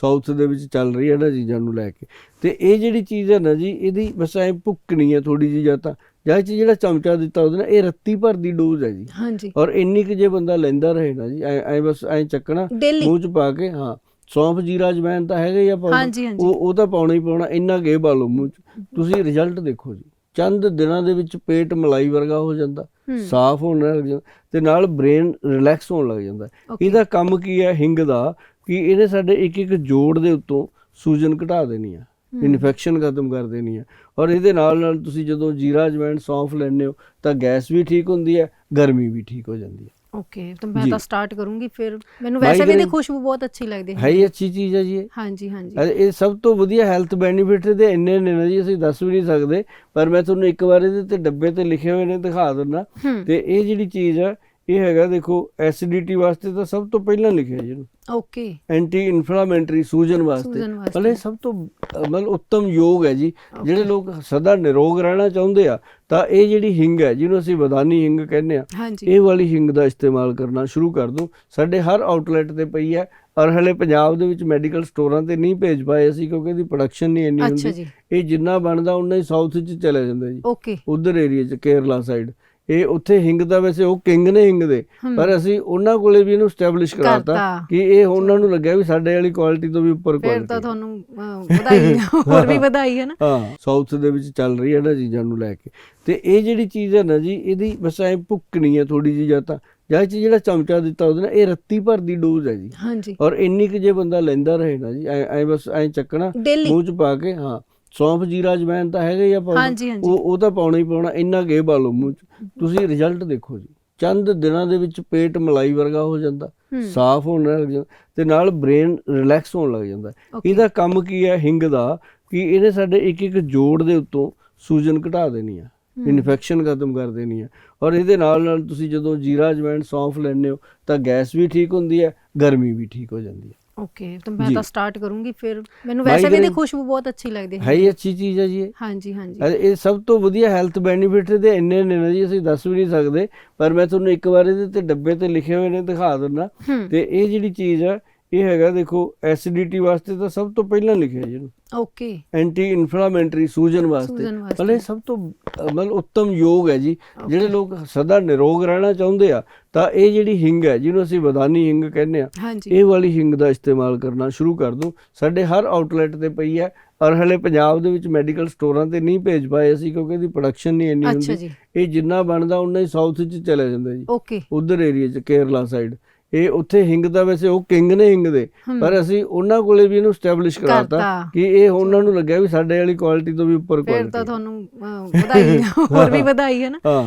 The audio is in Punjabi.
ਸਾਊਥ ਦੇ ਵਿੱਚ ਚੱਲ ਰਹੀ ਹੈ ਨਾ ਚੀਜ਼ਾਂ ਨੂੰ ਲੈ ਕੇ। ਤੇ ਇਹ ਜਿਹੜੀ ਚੀਜ਼ ਹੈ ਨਾ ਜੀ ਇਹਦੀ ਬਸ ਐ ਭੁੱਕਣੀ ਹੈ ਥੋੜੀ ਜਿਹੀ ਜਾਂ ਤਾਂ। ਜਾਂ ਇਹ 'ਚ ਜਿਹੜਾ ਚਮਚਾ ਦਿੱਤਾ ਉਹਦੇ ਨਾਲ ਇਹ ਰੱਤੀ ਭਰ ਦੀ ਡੋਜ਼ ਹੈ ਜੀ। ਹਾਂਜੀ। ਔਰ ਇੰਨੀ ਕੁ ਜੇ ਬੰਦਾ ਲੈਂਦਾ ਰਹੇ ਨਾ ਜੀ ਐ ਐ ਬਸ ਐ ਚੱਕਣਾ ਮੂੰਹ ਚ ਪਾ ਕੇ ਹਾਂ। ਸੌਂਫ ਜੀਰਾ ਜਵੈਨ ਤਾਂ ਹੈਗਾ ਹੀ ਆ ਪਾਉਣਾ ਉਹ ਉਹ ਤਾਂ ਪਾਉਣਾ ਹੀ ਪਾਉਣਾ ਇੰਨਾ ਗੇ ਲਓ ਮੂੰਹ ਚ। ਤੁਸੀਂ ਰਿਜ਼ਲਟ ਦੇਖੋ ਜੀ। ਚੰਦ ਦਿਨਾਂ ਦੇ ਵਿੱਚ ਪੇਟ ਮਲਾਈ ਵਰਗਾ ਹੋ ਜਾਂਦਾ ਸਾਫ਼ ਹੋਣ ਲੱਗ ਜਾਂਦਾ ਤੇ ਨਾਲ ਬ੍ਰੇਨ ਰਿਲੈਕਸ ਹੋਣ ਲੱਗ ਜਾਂਦਾ. ਇਹਦਾ ਕੰਮ ਕੀ ਹੈ? ਹਿੰਗ ਦਾ ਕਿ ਇਹਨੇ ਸਾਡੇ ਇੱਕ ਇੱਕ ਜੋੜ ਦੇ ਉੱਤੋਂ ਸੂਜਨ ਘਟਾ ਦੇਣੀ ਆ ਹੂੰ। ਇਨਫੈਕਸ਼ਨ ਖਤਮ ਕਰ ਦੇਣੀ ਆ। ਔਰ ਇਹਦੇ ਨਾਲ ਨਾਲ ਤੁਸੀਂ ਜਦੋਂ ਜੀਰਾ ਜਵੈਨ ਸੌਂਫ ਲੈਂਦੇ ਹੋ ਤਾਂ ਗੈਸ ਵੀ ਠੀਕ ਹੁੰਦੀ ਹੈ ਗਰਮੀ ਵੀ ਠੀਕ ਹੋ ਜਾਂਦੀ ਹੈ ਓਕੇ ਤਾਂ ਮੈਂ। ਤਾਂ ਸਟਾਰਟ ਕਰੂੰਗੀ ਫਿਰ ਮੈਨੂੰ ਵੈਸੇ ਵੀ ਇਹਦੀ ਖੁਸ਼ਬੂ ਬਹੁਤ ਅੱਛੀ ਲੱਗਦੀ ਹੈ ਹੀ ਅੱਛੀ ਚੀਜ਼ ਹੈ ਜੀ ਇਹ। ਹਾਂਜੀ ਹਾਂਜੀ। ਇਹ ਸਭ ਤੋਂ ਵਧੀਆ ਹੈਲਥ ਬੈਨੀਫਿਟ ਦੇ ਇੰਨੇ ਨੇ ਨਾ ਜੀ ਅਸੀਂ ਦੱਸ ਵੀ ਨਹੀਂ ਸਕਦੇ ਪਰ ਮੈਂ ਤੁਹਾਨੂੰ ਇੱਕ ਵਾਰ ਇਹਦੇ ਤੇ ਡੱਬੇ ਤੇ ਲਿਖੇ ਹੋਏ ਨੇ ਦਿਖਾ ਦਿੰਦਾ। ਹੂੰ। ਤੇ ਇਹ ਜਿਹੜੀ ਚੀਜ਼ ਆ ਇਹ ਹੈਗਾ ਦੇਖੋ ਐਸਿਡਿਟੀ ਵਾਸਤੇ ਤਾਂ ਸਭ ਤੋਂ ਪਹਿਲਾਂ ਲਿਖਿਆ ਜੀ ਇਹਨੂੰ। ਓਕੇ ਐਂਟੀ ਇਨਫਲਾਮੇਟਰੀ ਸੂਜਨ ਵਾਸਤੇ। ਇਹ ਸਭ ਤੋਂ ਮਤਲਬ ਉੱਤਮ ਯੋਗ ਹੈ ਜੀ। ਜਿਹੜੇ ਲੋਕ ਸਦਾ ਨਿਰੋਗ ਰਹਿਣਾ ਚਾਹੁੰਦੇ ਆ ਤਾਂ ਇਹ ਜਿਹੜੀ ਹਿੰਗ ਹੈ ਜਿਹਨੂੰ ਅਸੀਂ ਬਦਾਨੀ ਹਿੰਗ ਕਹਿੰਦੇ ਆ ਇਹ ਵਾਲੀ ਹਿੰਗ ਦਾ ਇਸਤੇਮਾਲ ਕਰਨਾ ਸ਼ੁਰੂ ਕਰ ਦੋ। ਸਾਡੇ ਹਰ ਆਊਟਲੈਟ ਤੇ ਪਈ ਹੈ ਔਰ ਹਲੇ ਪੰਜਾਬ ਦੇ ਵਿੱਚ ਮੈਡੀਕਲ ਸਟੋਰਾਂ ਤੇ ਨਹੀਂ ਭੇਜ ਪਾਏ ਅਸੀਂ ਕਿਉਂਕਿ ਇਹਦੀ ਪ੍ਰੋਡਕਸ਼ਨ ਨਹੀਂ ਇੰਨੀ ਹੁੰਦੀ। ਇਹ ਜਿੰਨਾ ਬਣਦਾ ਉਨਾ ਹੀ ਸਾਊਥ 'ਚ ਚਲਾ ਜਾਂਦਾ ਜੀ। ਓਕੇ ਉਧਰ ਏਰੀਆ 'ਚ ਕੇਰਲਾ ਸਾਈਡ ਇਹ ਉੱਥੇ ਹਿੰਗ ਦਾ ਵੈਸੇ ਉਹ ਕਿੰਗ ਨੇ ਹਿੰਗ ਦੇ। ਪਰ ਅਸੀਂ ਉਹਨਾਂ ਕੋਲੇ ਵੀ ਇਹਨੂੰ ਸਟੈਬਲਿਸ਼ ਕਰਾਤਾ। ਕਿ ਇਹ ਉਹਨਾਂ ਨੂੰ ਲੱਗਿਆ ਵੀ ਸਾਡੇ ਵਾਲੀ ਕੁਆਲਿਟੀ ਤੋਂ ਵੀ ਉੱਪਰ ਫਿਰ ਤਾਂ ਕੁਆਲਿਟੀ ਤੁਹਾਨੂੰ ਵਧਾਈ ਹੋਰ ਵੀ ਵਧਾਈ ਹੈ ਨਾ। ਹਾਂ। ਸਾਊਥ ਦੇ ਵਿੱਚ ਚੱਲ ਰਹੀ ਹੈ ਨਾ ਚੀਜ਼ਾਂ ਨੂੰ ਲੈ ਕੇ। ਤੇ ਇਹ ਜਿਹੜੀ ਚੀਜ਼ ਹੈ ਨਾ ਜੀ ਇਹਦੀ ਬਸ ਐ ਭੁੱਕਣੀ ਹੈ ਥੋੜੀ ਜਿਹੀ ਜਾਂ ਤਾਂ। ਜਾਂ ਇਹ 'ਚ ਜਿਹੜਾ ਚਮਚਾ ਦਿੱਤਾ ਉਹਦੇ ਨਾਲ ਇਹ ਰੱਤੀ ਭਰ ਦੀ ਡੋਜ਼ ਹੈ ਜੀ। ਹਾਂਜੀ। ਔਰ ਇੰਨੀ ਕੁ ਜੇ ਬੰਦਾ ਲੈਂਦਾ ਰਹੇ ਨਾ ਜੀ ਐ ਬਸ ਐ ਚੱਕਣਾ ਮੂੰਹ ਚ ਪਾ ਕੇ ਹਾਂ। ਸੌਂਫ ਜੀਰਾ ਜਵੈਨ ਤਾਂ ਹੈਗਾ ਹੀ ਆ ਪਾਉਣਾ ਹਾਂਜੀ ਹਾਂਜੀ। ਉਹ ਉਹ ਤਾਂ ਪਾਉਣਾ ਹੀ ਪਾਉਣਾ ਇੰਨਾ ਗੇ ਲਓ ਮੂੰਹ ਚ। ਤੁਸੀਂ ਰਿਜ਼ਲਟ ਦੇਖੋ ਜੀ। ਚੰਦ ਦਿਨਾਂ ਦੇ ਵਿੱਚ ਪੇਟ ਮਲਾਈ ਵਰਗਾ ਹੋ ਜਾਂਦਾ ਸਾਫ਼ ਹੋਣ ਲੱਗ ਜਾਂਦਾ ਤੇ ਨਾਲ ਬ੍ਰੇਨ ਰਿਲੈਕਸ ਹੋਣ ਲੱਗ ਜਾਂਦਾ. ਇਹਦਾ ਕੰਮ ਕੀ ਹੈ ਹਿੰਗ ਦਾ ਕਿ ਇਹਨੇ ਸਾਡੇ ਇੱਕ ਇੱਕ ਜੋੜ ਦੇ ਉੱਤੋਂ ਸੂਜਨ ਘਟਾ ਦੇਣੀ ਆ। ਇਨਫੈਕਸ਼ਨ ਖਤਮ ਕਰ ਦੇਣੀ ਆ। ਔਰ ਇਹਦੇ ਨਾਲ ਨਾਲ ਤੁਸੀਂ ਜਦੋਂ ਜੀਰਾ ਜਵੈਨ ਸੌਂਫ ਲੈਂਦੇ ਹੋ ਤਾਂ ਗੈਸ ਵੀ ਠੀਕ ਹੁੰਦੀ ਹੈ ਗਰਮੀ ਵੀ ਠੀਕ ਹੋ ਜਾਂਦੀ ਹੈ ਓਕੇ ਤਾਂ ਮੈਂ ਜੀ। ਤਾਂ ਸਟਾਰਟ ਕਰੂੰਗੀ ਫਿਰ। ਮੈਨੂੰ ਵੈਸੇ ਵੀ ਇਹਦੀ Migraine- ਖੁਸ਼ਬੂ ਬਹੁਤ ਅੱਛੀ ਲੱਗਦੀ ਹੈ ਹੀ ਅੱਛੀ ਚੀਜ਼ ਹੈ ਜੀ ਇਹ। ਹਾਂਜੀ ਹਾਂਜੀ। ਅਰੇ ਇਹ ਸਭ ਤੋਂ ਵਧੀਆ ਹੈਲਥ ਬੈਨੀਫਿਟ ਦੇ ਇੰਨੇ ਨੇ ਨਾ ਜੀ ਅਸੀਂ ਦੱਸ ਵੀ ਨਹੀਂ ਸਕਦੇ। ਪਰ ਮੈਂ ਤੁਹਾਨੂੰ ਇੱਕ ਵਾਰ ਇਹਦੇ ਤੇ ਡੱਬੇ ਤੇ ਲਿਖੇ ਹੋਏ ਨੇ ਦਿਖਾ ਦਿੰਦਾ। ਹੂੰ। ਤੇ ਇਹ ਜਿਹੜੀ ਚੀਜ਼ ਆ ਇਹ ਹੈਗਾ ਦੇਖੋ ਐਸਿਡਿਟੀ ਵਾਸਤੇ ਤਾਂ ਸਭ ਤੋਂ ਪਹਿਲਾਂ ਲਿਖਿਆ ਜੀ ਇਹਨੂੰ। ਓਕੇ ਐਂਟੀ ਇਨਫਲਾਮੇਟਰੀ ਸੂਜਨ ਵਾਸਤੇ। ਇਹ ਸਭ ਤੋਂ ਮਤਲਬ ਉੱਤਮ ਯੋਗ ਹੈ ਜੀ। ਜਿਹੜੇ ਲੋਕ ਸਦਾ ਨਿਰੋਗ ਰਹਿਣਾ ਚਾਹੁੰਦੇ ਆ ਤਾਂ ਇਹ ਜਿਹੜੀ ਹਿੰਗ ਹੈ ਜਿਹਨੂੰ ਅਸੀਂ ਬਦਾਨੀ ਹਿੰਗ ਕਹਿੰਦੇ ਆ ਇਹ ਵਾਲੀ ਹਿੰਗ ਦਾ ਇਸਤੇਮਾਲ ਕਰਨਾ ਸ਼ੁਰੂ ਕਰ ਦੋ ਸਾਡੇ ਹਰ ਆਊਟਲੈਟ ਤੇ ਪਈ ਹੈ ਔਰ ਹਲੇ ਪੰਜਾਬ ਦੇ ਵਿੱਚ ਮੈਡੀਕਲ ਸਟੋਰਾਂ ਤੇ ਨਹੀਂ ਭੇਜ ਪਾਏ ਅਸੀਂ ਕਿਉਂਕਿ ਇਹਦੀ ਪ੍ਰੋਡਕਸ਼ਨ ਨਹੀਂ ਇੰਨੀ ਹੁੰਦੀ। ਇਹ ਜਿੰਨਾ ਬਣਦਾ ਉਨਾ ਹੀ ਸਾਊਥ 'ਚ ਚਲਾ ਜਾਂਦਾ ਜੀ। ਓਕੇ ਉਧਰ ਏਰੀਆ 'ਚ ਕੇਰਲਾ ਸਾਈਡ ਇਹ ਉੱਥੇ ਹਿੰਗ ਦਾ ਵੈਸੇ ਉਹ ਕਿੰਗ ਨੇ ਹਿੰਗ ਦੇ। ਪਰ ਅਸੀਂ ਉਹਨਾਂ ਕੋਲੇ ਵੀ ਇਹਨੂੰ ਸਟੈਬਲਿਸ਼ ਕਰਾਤਾ। ਕਿ ਇਹ ਉਹਨਾਂ ਨੂੰ ਲੱਗਿਆ ਵੀ ਸਾਡੇ ਵਾਲੀ ਕੁਆਲਿਟੀ ਤੋਂ ਵੀ ਉੱਪਰ ਫਿਰ ਤਾਂ ਕੁਆਲਿਟੀ ਤੁਹਾਨੂੰ ਵਧਾਈ ਹੋਰ ਵੀ ਵਧਾਈ ਹੈ ਨਾ ਹਾਂ